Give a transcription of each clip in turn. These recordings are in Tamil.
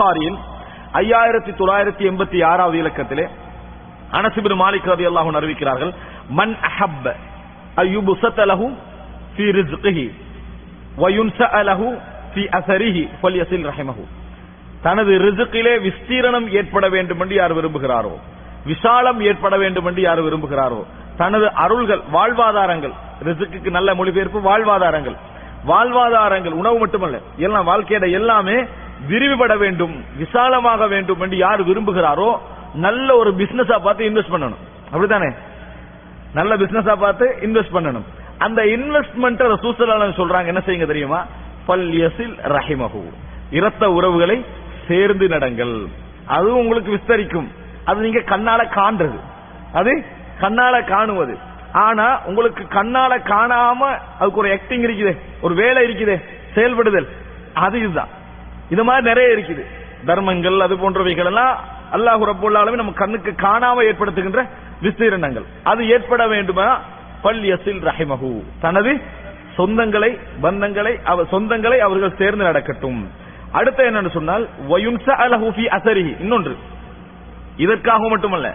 புகாரியின் ஐயாயிரத்தி தொள்ளாயிரத்தி எண்பத்தி ஆறாவது இலக்கத்திலே அனசிபின் மாலிக் ரதி அல்லாஹும் அறிவிக்கிறார்கள் மன் அஹப்ப அய்யுபுசத லஹு ஃபீ ரிஸ்கிஹி வயுன்சஅ ஃபி அசரிஹி அஸரிஹி ஃபல்யஸில் ரஹிமஹு. தனது ரிசுக்கிலே விஸ்தீரணம் ஏற்பட வேண்டும் என்று யார் விரும்புகிறாரோ விசாலம் ஏற்பட வேண்டும் என்று யார் விரும்புகிறாரோ தனது அருள்கள் வாழ்வாதாரங்கள் ரிசுக்கு நல்ல மொழிபெயர்ப்பு வாழ்வாதாரங்கள் வாழ்வாதாரங்கள் உணவு மட்டுமல்ல எல்லாம் வாழ்க்கையிட எல்லாமே விரிவுபட வேண்டும் விசாலமாக வேண்டும் என்று யார் விரும்புகிறாரோ நல்ல ஒரு பிசினஸா பார்த்து இன்வெஸ்ட் பண்ணணும். அப்படித்தானே? நல்ல பிசினஸா பார்த்து இன்வெஸ்ட் பண்ணணும். அந்த இன்வெஸ்ட்மெண்ட் ரசூசலாளன் சொல்றாங்க என்ன செய்யுங்க தெரியுமா? பல் எசில் ரஹிமஹு. இரத்த உறவுகளை சேர்ந்து நடங்கள். அது உங்களுக்கு விஸ்தரிக்கும். அது நீங்க கண்ணால காண்றது. அது கண்ணால காணுவது. ஆனா உங்களுக்கு கண்ணால காணாம அதுக்கு ஒரு ஆக்டிங் இருக்குது ஒரு வேலை இருக்குது செயல்படுதல். அது இதுதான். இது மாதிரி நிறைய இருக்குது. தர்மங்கள் அது போன்றவைகள் எல்லாம் அல்லாஹு ரப்புல் நம்ம கண்ணுக்கு காணாம ஏற்படுத்துகின்ற விஸ்தீரணங்கள். அது ஏற்பட வேண்டுமா? பல் யசில் ரஹிமஹு. தனது சொந்தங்களை பந்தங்களை சொந்தங்களை அவர்கள் சேர்ந்து நடக்கட்டும். அடுத்து என்னன்னு சொன்னால் அசரிஹி. இன்னொன்று. இதற்காக மட்டுமல்ல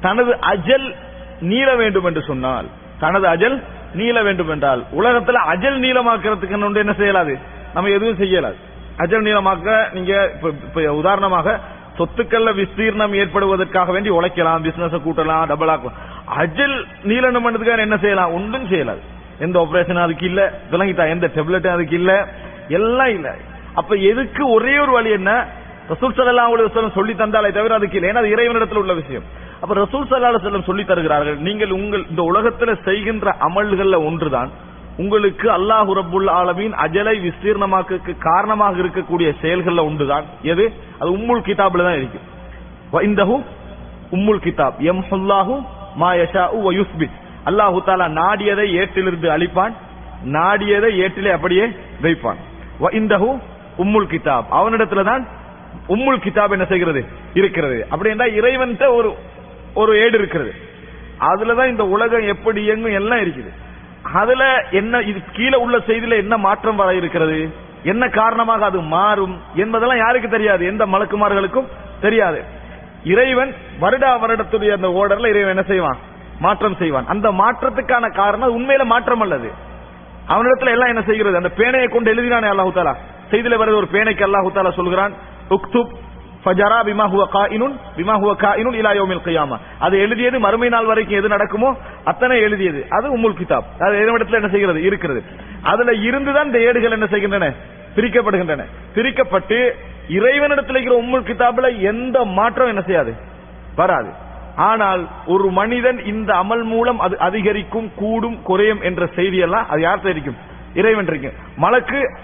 தனது அஜல் நீள வேண்டும் என்று சொன்னால் தனது அஜல் நீள வேண்டும் என்றால் உலகத்துல அஜல் நீளமாக்குறதுக்கு என்ன செய்யலாது? நம்ம எதுவும் செய்யலாது. அஜல் நீளமாக்க நீங்க இப்ப- உதாரணமாக சொத்துக்கள்ல விஸ்தீர்ணம் ஏற்படுவதற்காக வேண்டி உழைக்கலாம் பிசினஸ் கூட்டலாம் டபுள் ஆக்கலாம் அஜல் நீளனம் பண்ணதுக்காக என்ன செய்யலாம்? ஒன்றும் செய்யலாது. எந்த ஆபரேஷன் அதுக்கு இல்ல. விளங்கிட்டா எந்த டெப்லெட் அதுக்கு இல்ல. எல்லாம் இல்ல. அப்ப எதுக்கு ஒரே ஒரு வழி என்ன? ரசூல் சல்லா அலைஹி வஸல்லம் சொல்லி தந்தாலே தவிர அதுக்கு இல்லை. ஏன்னா அது இறைவனிடத்தில் உள்ள விஷயம். அப்ப ரசூல் சல்லா அலைஹி சொல்லி தருகிறார்கள் நீங்கள் உங்கள் இந்த உலகத்துல செய்கின்ற அமல்கள்ல ஒன்றுதான். உங்களுக்கு அல்லாஹு ரபுல் ஆலமீன் அஜலை விஸ்தீர்ணமாக்க காரணமாக இருக்கக்கூடிய செயல்கள்ல உண்டுதான். எது? அது உம்முல் கிதாப்ல தான் இருக்கு. இந்தஹு உம்முல் கிதாப். எம்ஹுல்லாஹு மா யஷா வ யுஸ்பித் அல்லாஹு தாலா நாடியதை ஏட்டிலிருந்து அழிப்பான். நாடியதை ஏட்டிலே அப்படியே வைப்பான். வ இந்தஹு உம்முல் கிதாப். அவனிடத்துல தான் உம்முல் கிதாப் என்ன செய்கிறது? இருக்கிறது. அப்படி என்றால் இறைவன்கிட்ட ஒரு ஒரு ஏடு இருக்கிறது. அதுலதான் இந்த உலகம் எப்படி இயங்கும் எல்லாம் இருக்குது. அதுல என்ன இது கீழே உள்ள செய்தியில என்ன மாற்றம் வர இருக்கிறது? என்ன காரணமாக அது மாறும் என்பதெல்லாம் யாருக்கு தெரியாது? எந்த மலக்குமார்களுக்கும் தெரியாது. இறைவன் வருடா வருடத்துடைய அந்த ஓடர்ல இறைவன் என்ன செய்வான்? மாற்றம் செய்வான். அந்த மாற்றத்துக்கான காரணம் உண்மையில மாற்றம் அல்லது. அவனிடத்துல எல்லாம் என்ன செய்கிறது? அந்த பேனையை கொண்டு எழுதினானே அல்லாஹு தாலா செய்தியில வருது ஒரு பேனைக்கு அல்லாஹு தாலா சொல்கிறான் உக்துப் ஃபஜரா பிமா ஹுவ காயினுன் பிமா ஹுவ காயினுன் இலா யோமில் கியாமா. அது எழுதியது மறுமை நாள் வரைக்கும் எது நடக்குமோ அத்தனை எழுதியது. அது உம்முல் கிதாப். அது இடத்துல என்ன செய்கிறது? இருக்கிறது. அதுல இருந்துதான் இந்த ஏடுகள் என்ன செய்கின்றன? பிரிக்கப்படுகின்றன. பிரிக்கப்பட்டு இறைவனிடத்தில் இருக்கிற உம்முல் கிதாபில் எந்த மாற்றம் என்ன செய்யாது? வராது. ஆனால் ஒரு மனிதன் இந்த அமல் மூலம் அது அதிகரிக்கும் கூடும் குறையும் என்ற செய்தியெல்லாம் அது யார் தெரிவிக்கும்? இறைவன் இருக்கு மலக்கு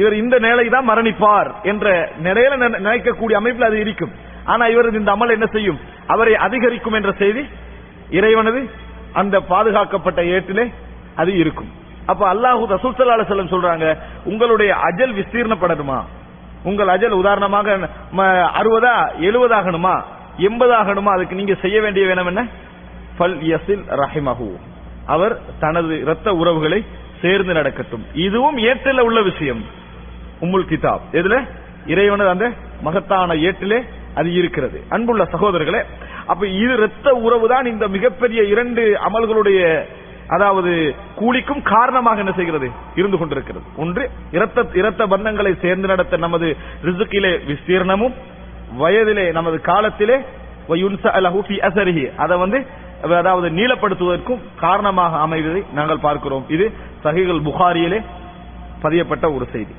இவர் இந்த நிலை தான் மரணிப்பார் என்ற நிலையில நினைக்கக்கூடிய அமைப்பில் அது இருக்கும். ஆனா இவரது இந்த அமல் என்ன செய்யும்? அவரை அதிகரிக்கும் என்ற செய்தி இறைவனது அந்த பாதுகாக்கப்பட்ட ஏட்டிலே அது இருக்கும். அப்ப அல்லாஹு ரசூல் செல்லம் சொல்றாங்க உங்களுடைய அஜல் விஸ்தீர்ணப்படணுமா? உங்கள் அஜல் உதாரணமாக அறுபதா எழுபதாகணுமா? எண்பதாகணுமா? அதுக்கு நீங்க செய்ய வேண்டிய வேணும் என்ன? ஃபல் யசில் ரஹிமஹு. அவர் தனது இரத்த உறவுகளை சேர்ந்து நடக்கட்டும். இதுவும் ஏற்றில உள்ள விஷயம். உம்முல் கிதாப். எதுல? இறைவனது அந்த மகத்தான ஏட்டிலே அது இருக்கிறது. அன்புள்ள சகோதரர்களே அப்ப இது இரத்த உறவு தான் இந்த மிகப்பெரிய இரண்டு அமல்களுடைய அதாவது கூலிக்கும் காரணமாக என்ன செய்கிறது? இருந்து கொண்டிருக்கிறது. ஒன்று இரத்த இரத்த பந்தங்களை சேர்ந்து நடத்த நமது ரிசுக்கிலே விஸ்தீர்ணமும் வயதிலே நமது காலத்திலே வயுன்ச அதை வந்து அதாவது நீளப்படுத்துவதற்கும் காரணமாக அமைவதை நாங்கள் பார்க்கிறோம். இது சகிகள் புகாரியிலே பதியப்பட்ட ஒரு செய்தி.